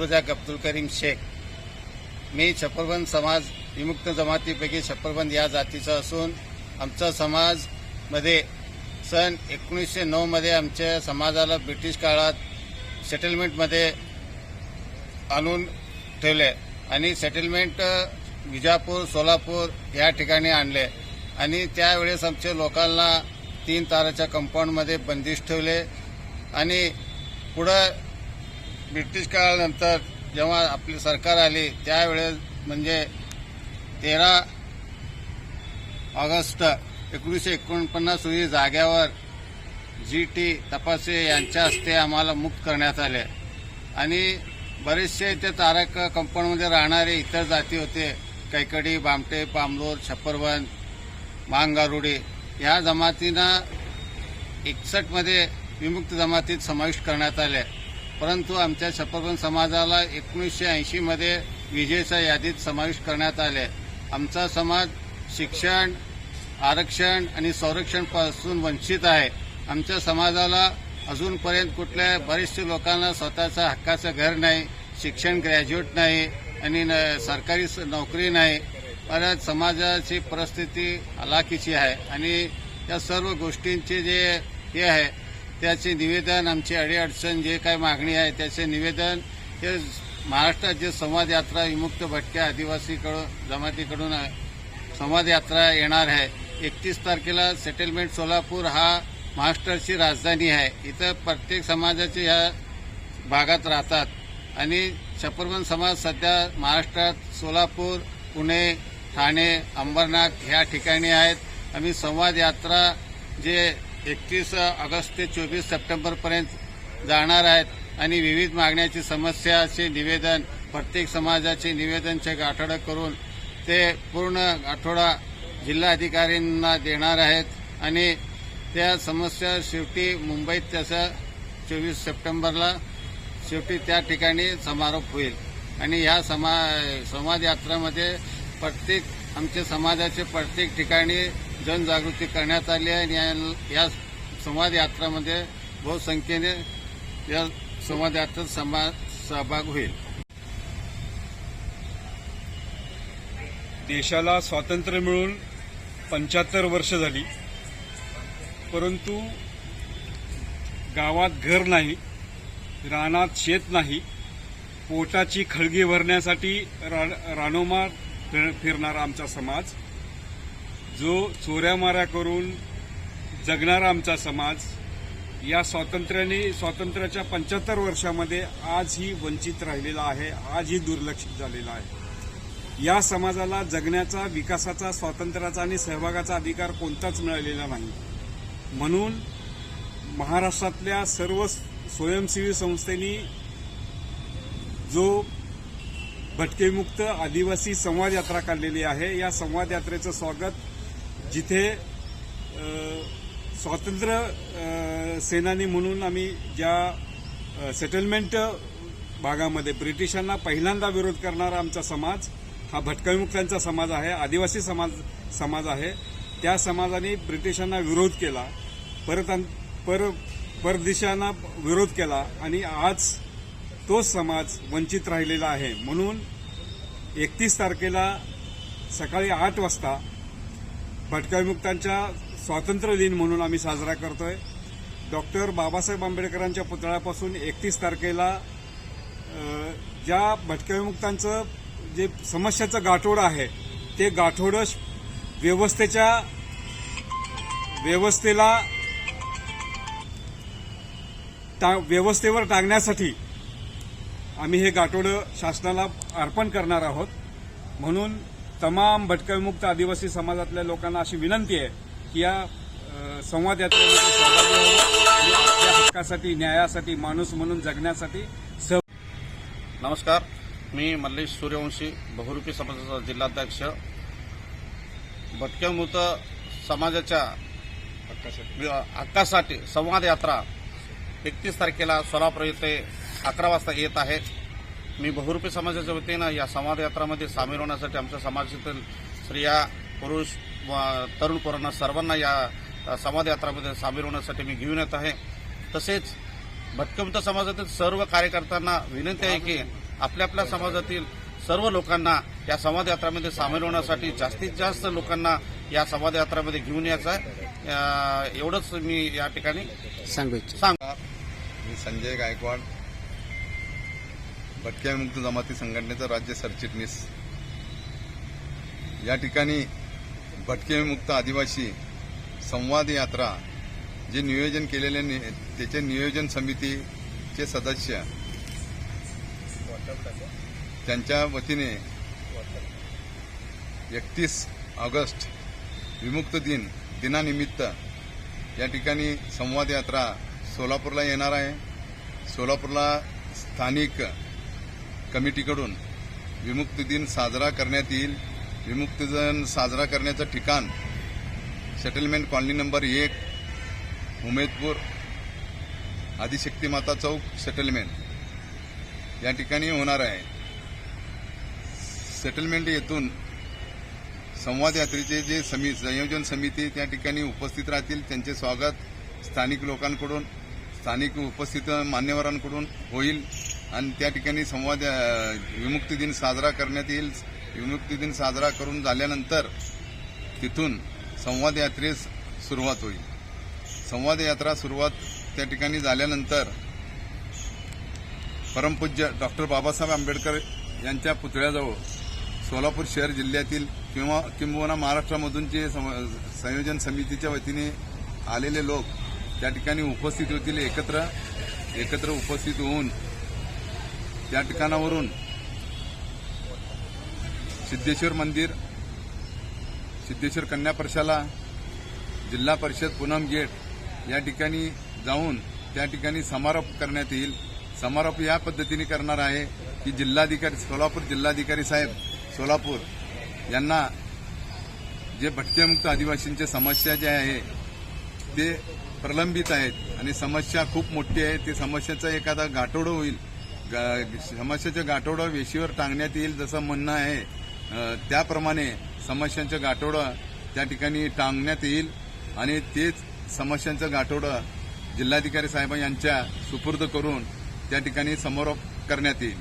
अब्दुल अब्दुल करीम शेख. मी छप्परबंद समाज विमुक्त जमातीपैकी छप्परबंद या जातीचा असून आमचा समाजमध्ये सन एकोणीसशे नऊमध्ये आमच्या समाजाला ब्रिटिश काळात सेटलमेंटमध्ये आणून ठेवले आणि सेटलमेंट विजापूर सोलापूर या ठिकाणी आणले. आणि त्यावेळेस आमच्या लोकांना तीन ताराच्या कंपाऊंडमध्ये बंदिश ठेवले. आणि पुढं ब्रिटिश काळानंतर जेव्हा आपली सरकार आली त्यावेळेस म्हणजे तेरा ऑगस्ट एकोणीसशे एकोणपन्नास रोजी जाग्यावर जी टी तपासे यांच्या हस्ते आम्हाला मुक्त करण्यात आले. आणि बरेचसे ते तारक कंपाऊंडमध्ये राहणारे इतर जाती होते. कैकडी बामटे पामलोर छप्परबंद मांगारुडी या जमातींना एकसष्टमध्ये विमुक्त जमातीत समाविष्ट करण्यात आले. परंतु आमच्या शपथवन समाजाला एकोणीसशे ऐंशीमध्ये विजेच्या यादीत समाविष्ट करण्यात आले. आमचा समाज शिक्षण आरक्षण आणि संरक्षणपासून वंचित आहे. आमच्या समाजाला अजूनपर्यंत कुठल्या बरेचशे लोकांना स्वतःचा हक्काचं घर नाही शिक्षण ग्रॅज्युएट नाही आणि न- सरकारी स- नोकरी नाही. परत समाजाची परिस्थिती हलाखीची आहे आणि या सर्व गोष्टींचे जे हे आहे त्याचे निवेदन आमची अडीअडचण जे काही मागणी आहे त्याचे निवेदन हे महाराष्ट्रात जे संवाद यात्रा विमुक्त भटक्या आदिवासीकडून जमातीकडून संवाद यात्रा येणार आहे. एकतीस तारखेला सेटलमेंट सोलापूर हा महाराष्ट्राची राजधानी आहे. इथं प्रत्येक समाजाचे ह्या भागात राहतात. आणि छप्परबंद समाज सध्या महाराष्ट्रात सोलापूर पुणे ठाणे अंबरनाथ ह्या ठिकाणी आहेत. आम्ही संवाद यात्रा जे एकतीस ऑगस्ट ते चोवीस सप्टेंबरपर्यंत जाणार आहेत आणि विविध मागण्याची समस्याचे निवेदन प्रत्येक समाजाचे निवेदनचे गाठोडं करून ते पूर्ण आठवडा जिल्हाधिकाऱ्यांना देणार आहेत. आणि त्या समस्या शेवटी मुंबईत त्याचा चोवीस सप्टेंबरला शेवटी त्या ठिकाणी समारोप होईल. आणि या समा समाजयात्रामध्ये प्रत्येक आमच्या समाजाचे प्रत्येक ठिकाणी जनजागृती करण्यात आली आहे आणि या- या संवाद यात्रामध्ये बहुसंख्येने या संवाद यात्रेत समा सहभाग होईल. देशाला स्वातंत्र्य मिळून पंच्याहत्तर वर्ष झाली. परंतु गावात घर नाही रानात शेत नाही पोटाची खळगी भरण्यासाठी रा- रानोमार फिर- फिरणारा आमचा समाज जो चोऱ्यामाऱ्या करून जगणारा आमचा समाज या स्वातंत्र्याने स्वातंत्र्याच्या पंच्याहत्तर वर्षामध्ये आजही वंचित राहिलेला आहे आजही दुर्लक्षित झालेला आहे. या समाजाला जगण्याचा विकासाचा स्वातंत्र्याचा आणि सहभागाचा अधिकार कोणताच मिळालेला नाही. म्हणून महाराष्ट्रातल्या सर्व स्वयंसेवी संस्थेनी जो भटकेमुक्त आदिवासी संवाद यात्रा काढलेली आहे या संवाद यात्रेचं स्वागत जिथे स्वातंत्र्य सेनानी म्हणून आम्ही ज्या सेटलमेंट भागामध्ये ब्रिटिशांना पहिल्यांदा विरोध करणारा आमचा समाज हा भटकविमुक्तांचा समाज आहे आदिवासी समाज समाज आहे. त्या समाजाने ब्रिटिशांना विरोध केला परत पर परदेशांना विरोध केला आणि आज तोच समाज वंचित राहिलेला आहे. म्हणून एकतीस तारखेला सकाळी आठ वाजता भटकविमुक्तांच्या स्वातंत्र्य दिन म्हणून आम्ही साजरा करतोय. डॉक्टर बाबासाहेब आंबेडकरांच्या पुतळ्यापासून एकतीस तारखेला ज्या भटकविमुक्तांचं जे समस्याचं गाठोडं आहे ते गाठोडं श- व्यवस्थेच्या व्यवस्थेला टा व्यवस्थेवर टाकण्यासाठी आम्ही हे गाठोडं शासनाला अर्पण करणार आहोत. म्हणून तमाम भटकविमुक्त आदिवासी समाजातल्या लोकांना अशी विनंती आहे की या संवाद यात्रेमध्ये सहभागी व्हावं आणि आपल्या हक्कासाठी न्यायासाठी माणूस म्हणून जगण्यासाठी सह नमस्कार. मी मल्लेश सूर्यवंशी बहुरूपी समाजाचा जिल्हाध्यक्ष. भटक्यामृत समाजाच्या हक्कासाठी संवाद यात्रा एकतीस तारखेला सोलापूर येथे अकरा वाजता येत आहे. मी बहुरूपी समाजाच्या वतीनं या संवाद यात्रामध्ये सामील होण्यासाठी आमच्या समाजातील स्त्रिया पुरुष व तरुण पोरांना सर्वांना या संवाद यात्रामध्ये सामील होण्यासाठी मी घेऊन येत आहे. तसेच भटकमत समाजातील सर्व कार्यकर्त्यांना विनंती आहे की आपल्या आपल्या समाजातील सर्व लोकांना या संवाद यात्रामध्ये सामील होण्यासाठी जास्तीत जास्त लोकांना या संवाद यात्रामध्ये घेऊन यायचं एवढंच मी या ठिकाणी सांगू इच्छितो. सांग मी संजय गायकवाड. भटक्या मुक्त जमाती संघटनेचा राज्य सरचिटणीस. या ठिकाणी भटके मुक्त आदिवासी संवाद यात्रा जे नियोजन केलेले नि- त्याचे नियोजन समितीचे सदस्य त्यांच्या वतीने एकतीस ऑगस्ट विमुक्त दिन दिनानिमित्त या ठिकाणी संवाद यात्रा सोलापूरला येणार आहे. सोलापूरला स्थानिक कमिटीकडून विमुक्ती दिन साजरा करण्यात येईल. विमुक्ती दिन साजरा करण्याचं ठिकाण सेटलमेंट कॉलनी नंबर एक उमेदपूर आदिशक्ती माता चौक सेटलमेंट. या ठिकाणी होणार आहे. सेटलमेंट येथून संवाद यात्रेचे जे समी संयोजन समिती त्या ठिकाणी उपस्थित राहतील. त्यांचे स्वागत स्थानिक लोकांकडून स्थानिक उपस्थित मान्यवरांकडून होईल. आणि त्या ठिकाणी संवाद विमुक्ती दिन साजरा करण्यात येईल. विमुक्ती दिन साजरा करून झाल्यानंतर तिथून संवाद यात्रेस सुरुवात होईल. संवाद यात्रा सुरुवात त्या ठिकाणी झाल्यानंतर परमपूज्य डॉक्टर बाबासाहेब आंबेडकर यांच्या पुतळ्याजवळ सोलापूर शहर जिल्ह्यातील किंवा किंबहुना महाराष्ट्रामधून जे संयोजन समितीच्या वतीने आलेले लोक त्या ठिकाणी उपस्थित होतील एकत्र एकत्र उपस्थित होऊन त्या ठिकाणावरून सिद्धेश्वर मंदिर सिद्धेश्वर कन्या प्रशाला जिल्हा परिषद पूनम गेट या ठिकाणी जाऊन त्या ठिकाणी समारोप करण्यात येईल. समारोप या पद्धतीने करणार आहे की जिल्हाधिकारी सोलापूर जिल्हाधिकारी साहेब सोलापूर यांना जे भटकेमुक्त आदिवासींच्या समस्या ज्या आहे ते प्रलंबित आहेत आणि समस्या खूप मोठी आहे. ते समस्याचा एखादा गाठोडं होईल. गा- समस्याचं गाठोडं वेशीवर टांगण्यात येईल जसं म्हणणं आहे. त्याप्रमाणे समस्यांचं गाठोडं त्या ठिकाणी टांगण्यात येईल. आणि तेच समस्यांचं गाठोडं जिल्हाधिकारी साहेब यांच्या सुपूर्द करून त्या ठिकाणी समारोप करण्यात येईल.